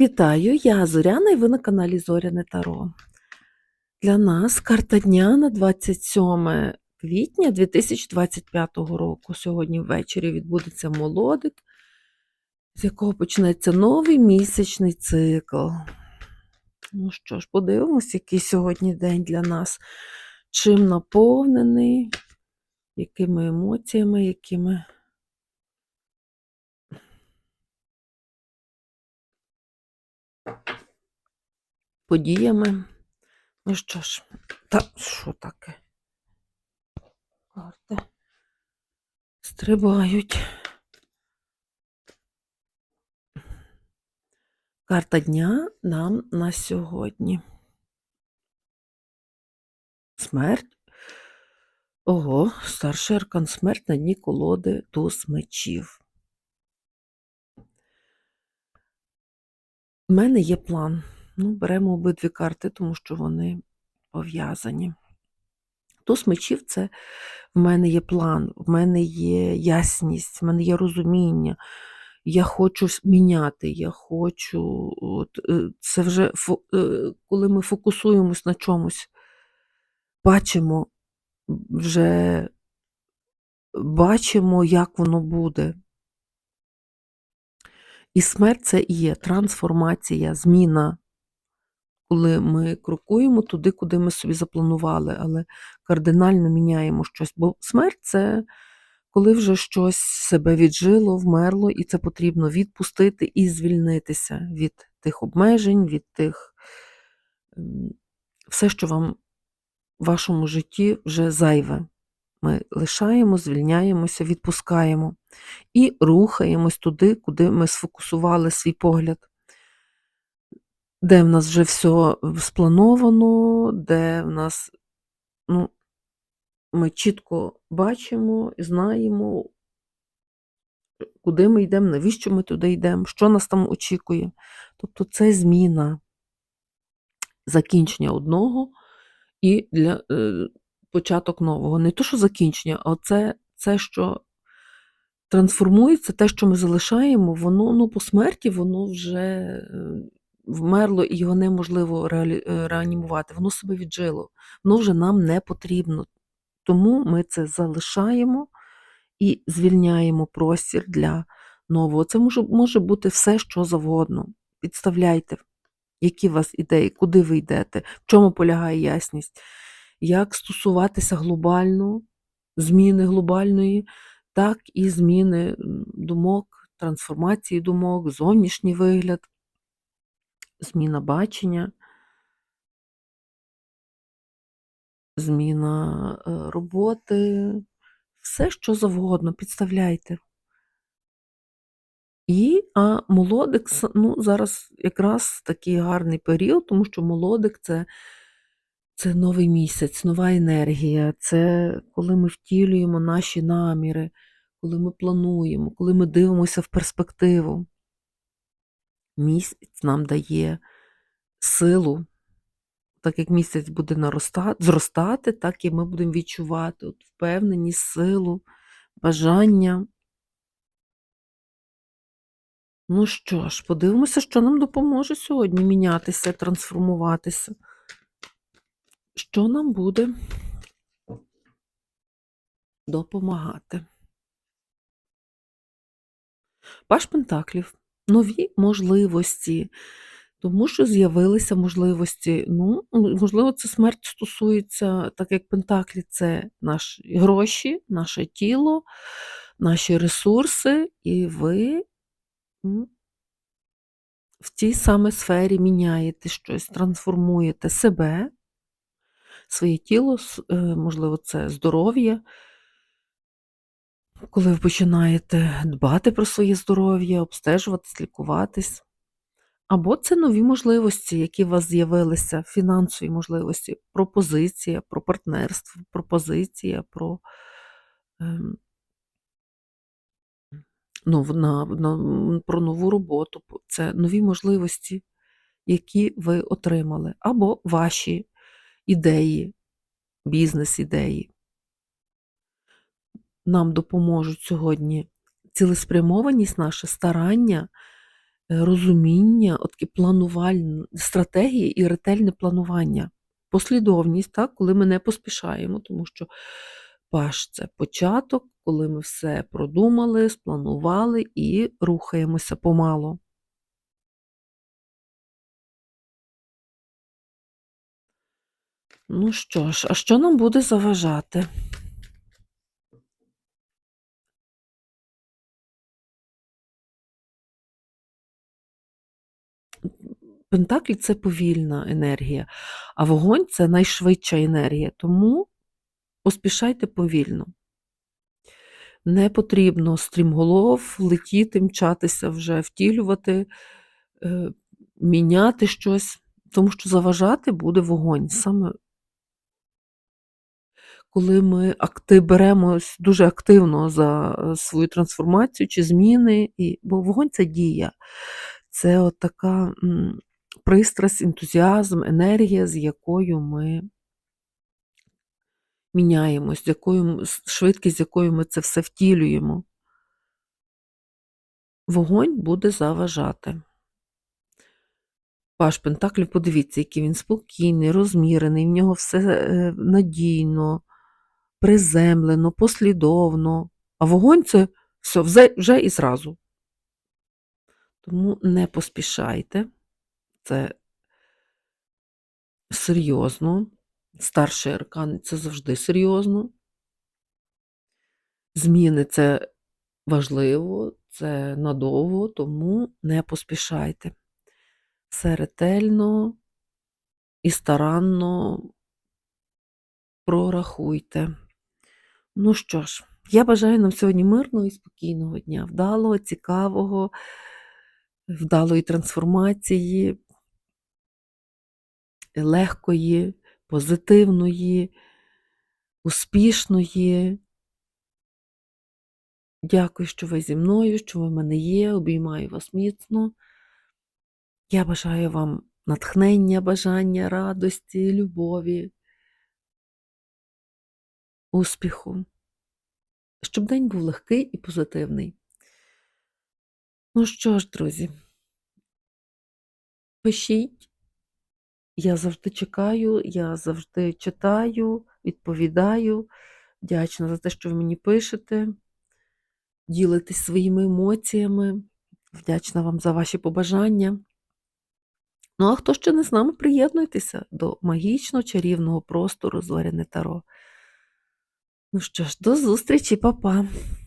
Вітаю, я Зоряна і ви на каналі Зоряне Таро. Для нас карта дня на 27 квітня 2025 року. Сьогодні ввечері відбудеться молодик, з якого почнеться новий місячний цикл. Ну що ж, подивимось, який сьогодні день для нас. Чим наповнений, якими емоціями, якими. Подіями. Ну що ж, та що таке? Карти стрибають. Карта дня нам на сьогодні. Смерть. Ого, старший аркан смерть на дні колоди туз мечів. У мене є план. Ну, беремо обидві карти, тому що вони пов'язані. Туз мечів це в мене є план, в мене є ясність, в мене є розуміння. Я хочу міняти, я хочу. Е, Це вже е, коли ми фокусуємось на чомусь, бачимо, вже бачимо, як воно буде. І смерть це і є трансформація, зміна коли ми крокуємо туди, куди ми собі запланували, але кардинально міняємо щось. Бо смерть це коли вже щось себе віджило, вмерло, і це потрібно відпустити і звільнитися від тих обмежень, від тих ем, все, що вам в вашому житті вже зайве. Ми лишаємо, звільняємося, відпускаємо і рухаємось туди, куди ми сфокусували свій погляд де в нас вже все сплановано, де в нас ну, ми чітко бачимо і знаємо, куди ми йдемо, навіщо ми туди йдемо, що нас там очікує. Тобто це зміна закінчення одного і для е, початок нового. Не то, що закінчення, а це, це що трансформується, те, що ми залишаємо, воно ну, по смерті, воно вже. Вмерло і його неможливо. Е, реанімувати, воно себе віджило, воно вже нам не потрібно. Тому ми це залишаємо і звільняємо простір для нового. Це може, може бути все, що завгодно. Підставляйте, які у вас ідеї, куди ви йдете, в чому полягає ясність, як стосуватися глобально, зміни глобальної, так і зміни думок, трансформації думок, зовнішній вигляд зміна бачення, зміна е, роботи, все, що завгодно, підставляйте. І а молодик ну, зараз якраз такий гарний період, тому що молодик це це новий місяць, нова енергія, це коли ми втілюємо наші наміри, коли ми плануємо, коли ми дивимося в перспективу місяць нам дає силу, так як місяць буде наростати, зростати, так і ми будемо відчувати от впевненість, силу, бажання. Ну що ж, подивимося, що нам допоможе сьогодні мінятися, трансформуватися. Що нам буде допомагати? Паш Пентаклів нові можливості, тому що з'явилися можливості. Ну, Можливо, це смерть стосується, так як Пентаклі, це наші гроші, наше тіло, наші ресурси, і ви в тій саме сфері міняєте щось, трансформуєте себе, своє тіло, е, можливо, це здоров'я. Коли ви починаєте дбати про своє здоров'я, обстежуватись, лікуватись. Або це нові можливості, які у вас з'явилися, фінансові можливості, пропозиція, про партнерство, пропозиція, про ем, ну, на, на, про нову роботу. Це нові можливості, які ви отримали, або ваші ідеї, бізнес-ідеї нам допоможуть сьогодні цілеспрямованість, наше старання е, розуміння, такі планувальні стратегії і ретельне планування. Послідовність, так, коли ми не поспішаємо, тому що паш це початок, коли ми все продумали, спланували і рухаємося помалу. Ну що ж, а що нам буде заважати? Пентаклі це повільна енергія, а вогонь це найшвидша енергія, тому поспішайте повільно. Не потрібно стрімголов летіти, мчатися вже, втілювати, е, міняти щось, тому що заважати буде вогонь. Саме коли ми акти, беремось дуже активно за е, свою трансформацію чи зміни, і, бо вогонь це дія. Це от така пристрасть, ентузіазм, енергія, з якою ми міняємось, з якою швидкість, з якою ми це все втілюємо. Вогонь буде заважати. Паш Пентаклів, подивіться, який він спокійний, розмірений, в нього все е, надійно, приземлено, послідовно. А вогонь це все вже і зразу. Тому не поспішайте. Це серйозно. Старший аркан це завжди серйозно. Зміни це важливо, це надовго, тому не поспішайте. Все ретельно і старанно прорахуйте. Ну що ж, я бажаю нам сьогодні мирного і спокійного дня, вдалого, цікавого, вдалої трансформації, легкої, позитивної, успішної. Дякую, що ви зі мною, що ви в мене є. Обіймаю вас міцно. Я бажаю вам натхнення, бажання, радості, любові, успіху, щоб день був легкий і позитивний. Ну що ж, друзі, пишіть. Я завжди чекаю, я завжди читаю, відповідаю. Вдячна за те, що ви мені пишете, ділитесь своїми емоціями. Вдячна вам за ваші побажання. Ну, а хто ще не з нами, приєднуйтеся до магічно чарівного простору Зоряне Таро. Ну що ж, до зустрічі, па-па!